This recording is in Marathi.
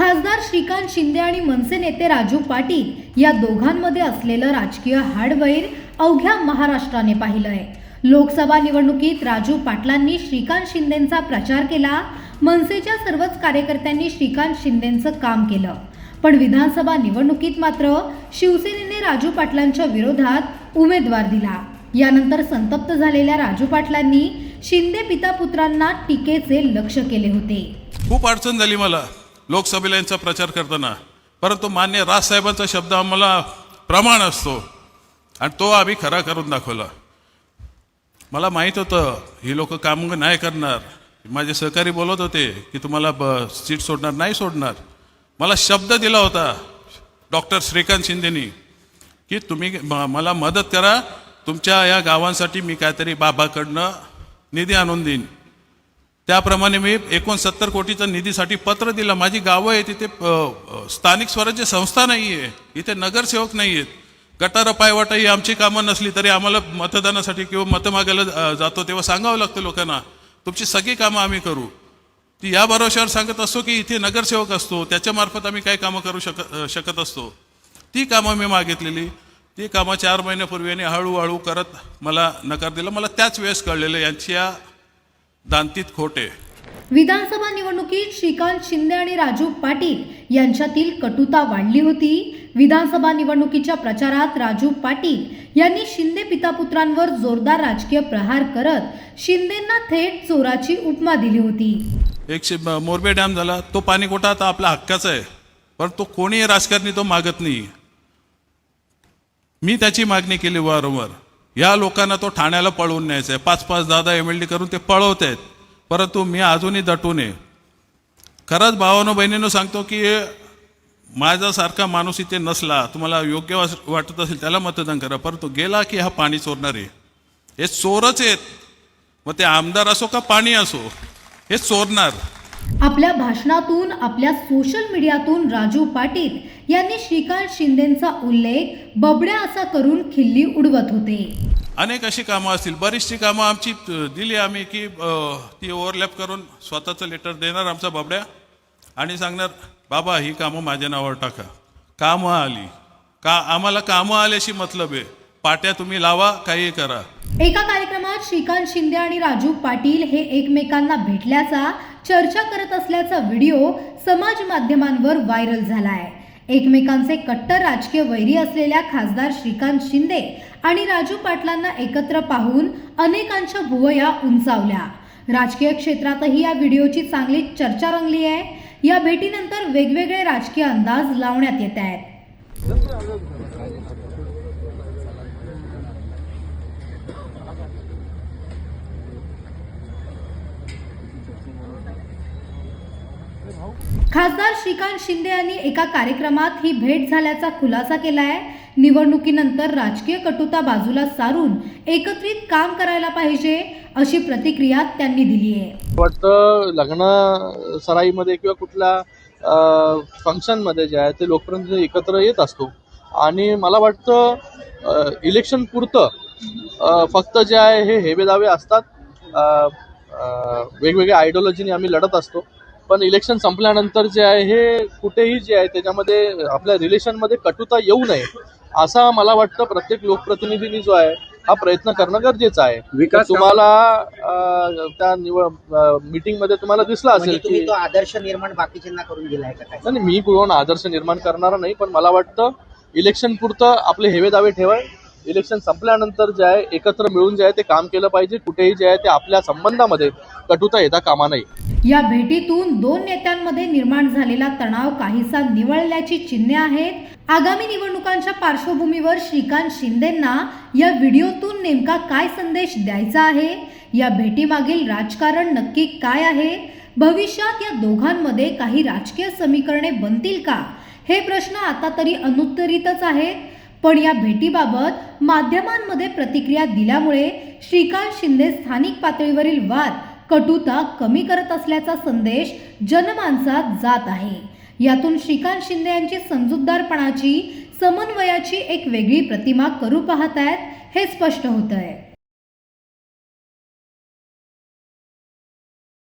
खासदार श्रीकांत शिंदे आणि मनसे नेते राजू पाटील या दोघांमध्ये असलेलं राजकीय हाडवैर अवघ्या महाराष्ट्राने पाहिलंय. लोकसभा निवडणुकीत राजू पाटलांनी श्रीकांत शिंदेंचा प्रचार केला. मनसेच्या सर्वच कार्यकर्त्यांनी श्रीकांत शिंदेंचं काम केलं. पण विधानसभा निवडणुकीत मात्र शिवसेनेने राजू पाटलांच्या विरोधात उमेदवार दिला. यानंतर संतप्त झालेल्या राजू पाटलांनी शिंदे पिता पुत्रांना टीकेचे लक्ष केले होते. खूप अडचण झाली मला. लोकसभेला यांचा प्रचार करताना. परंतु मान्य राजसाहेबांचा शब्द आम्हाला प्रमाण असतो. आणि तो आम्ही खरा करून दाखवला. मला माहीत होतं ही लोक काम नाही करणार. माझे सहकारी बोलत होते की तुम्हाला ब सीट सोडणार नाही सोडणार. मला शब्द दिला होता डॉक्टर श्रीकांत शिंदेनी की तुम्ही मला मदत करा. तुमच्या या गावांसाठी मी काहीतरी बाबाकडनं निधी आणून देईन. त्याप्रमाणे मी एकोणसत्तर कोटीचा निधीसाठी पत्र दिलं. माझी गावं आहे तिथे स्थानिक स्वराज्य संस्था नाही आहे इथे नगरसेवक नाही आहेत गटार पायवाटा ही आमची कामं नसली तरी आम्हाला मतदानासाठी किंवा मतं मागायला जातो तेव्हा सांगावं लागतं लोकांना तुमची सगळी कामं आम्ही करू. ती या भरोशावर सांगत असतो की इथे नगरसेवक असतो त्याच्यामार्फत आम्ही काय कामं करू शक शकत असतो. ती कामं मी मागितलेली. ती कामं चार महिन्यापूर्वी आणि हळूहळू करत मला नकार दिला. मला त्याच वेळेस कळलेलं यांच्या दांतीत खोटे. विधानसभा निवडणुकीत श्रीकांत शिंदे आणि राजू पाटील यांच्यातील कटुता वाढली होती. विधानसभा निवडणुकीच्या प्रचारात राजू पाटील यांनी शिंदे पितापुत्रांवर जोरदार राजकीय प्रहार करत शिंदेंना थेट चोराची उपमा दिली होती. एकशे ब- मोरबे डॅम झाला. तो पाणीकोटा आता आपल्या हक्काचा आहे. पण तो कोणीही राजकारणी तो मागत नाही. मी त्याची मागणी केली वारंवार. या लोकांना तो ठाण्याला पळवून न्यायचा आहे पाच पाच दादा एम एल डी करून ते पळवत आहेत परंतु मी अजूनही दटू नये खरंच भावानो बहिणीनं सांगतो की माझ्यासारखा माणूस इथे नसला तुम्हाला योग्य वाटत असेल त्याला मतदान करा. परंतु गेला की हा पाणी चोरणार आहे. हे चोरच आहेत. मग ते आमदार असो का पाणी असो हे चोरणार. आपल्या भाषणातून आपल्या सोशल मीडियातून राजू पाटील यांनी श्रीकांत शिंदेंचा उल्लेख बबड्या असा करून खिल्ली उडवत होते. अनेक अशी कामं असतील. बरीचशी कामं आमची दिली आम्ही की ती ओव्हरलॅप करून स्वतःचं लेटर देणार आमचा बाबड्या आणि सांगणार बाबा ही कामं माझ्या नावावर टाका. कामं आली. का आम्हाला कामं आल्याशी मतलब आहे. पाट्या तुम्ही लावा काही करा. एका कार्यक्रमात श्रीकांत शिंदे आणि राजू पाटील हे एकमेकांना भेटल्याचा चर्चा करत असल्याचा व्हिडिओ समाज माध्यमांवर व्हायरल झाला आहे एकमेकांचे कट्टर राजकीय वैरी असलेल्या खासदार श्रीकांत शिंदे आणि राजू पाटलांना एकत्र पाहून अनेकांच्या भुवया उंचावल्या. राजकीय क्षेत्रातही या व्हिडिओची चांगली चर्चा रंगली आहे. या भेटीनंतर वेगवेगळे राजकीय अंदाज लावण्यात येत आहेत. खासदार श्रीकांत शिंदे यांनी एका कार्यक्रमात ही भेट झाल्याचा खुलासा केला आहे निवडणुकीनंतर राजकीय कटुता बाजूला सारून एकत्रित काम करायला पाहिजे अशी प्रतिक्रिया त्यांनी दिली आहे. वाटतं लग्न सराईमध्ये किंवा कुठल्या फंक्शनमध्ये जे आहे ते लोकप्रतिनिधी एकत्र येत असतो. आणि मला वाटतं इलेक्शन पुरतं फक्त जे आहे हे हेवेदावे असतात. वेगवेगळ्या आयडिओलॉजीने आम्ही लढत असतो. पण इलेक्शन संपल्यानंतर जे आहे हे कुठेही जे आहे त्याच्यामध्ये आपल्या रिलेशनमध्ये कटुता येऊ नये असा मला वाटतं प्रत्येक लोकप्रतिनिधींनी जो आहे हा प्रयत्न करणं गरजेचं आहे. विकास तुम्हाला त्या निवड मीटिंगमध्ये तुम्हाला दिसला म्हणजे असेल तुम्ही की तो आदर्श निर्माण बाकीच्यांना करून दिलाय का मी कोण आदर्श निर्माण करणार नाही पण मला वाटतं इलेक्शन पुरतं आपले हेवे दावे ठेवाय इलेक्शन संपल्यानंतर जे आहे एकत्र मिळून जे आहे ते काम केलं पाहिजे. कुठेही जे आहे ते आपल्या संबंधामध्ये कटुता येता कामा नाही या भेटीतून दोन नेत्यांमध्ये निर्माण झालेला तणाव काहीसा निवळल्याची चिन्हे आहेत. आगामी निवडणुकांच्या पार्श्वभूमीवर श्रीकांत शिंदेंना या व्हिडिओतून नेमका काय संदेश द्यायचा आहे? या भेटीमागील राजकारण नक्की काय आहे? भविष्यात या दोघांमध्ये काही राजकीय समीकरणे बनतील का? हे प्रश्न आता तरी अनुत्तरितच आहेत. पण या भेटीबाबत माध्यमांमध्ये प्रतिक्रिया दिल्यामुळे श्रीकांत शिंदे स्थानिक पातळीवरील वाद कटुता कमी करत असल्याचा संदेश जनमानसात जात आहे. यातून श्रीकांत शिंदे यांची समजूतदारपणाची समन्वयाची एक वेगळी प्रतिमा करू पाहत आहेत हे स्पष्ट होत आहे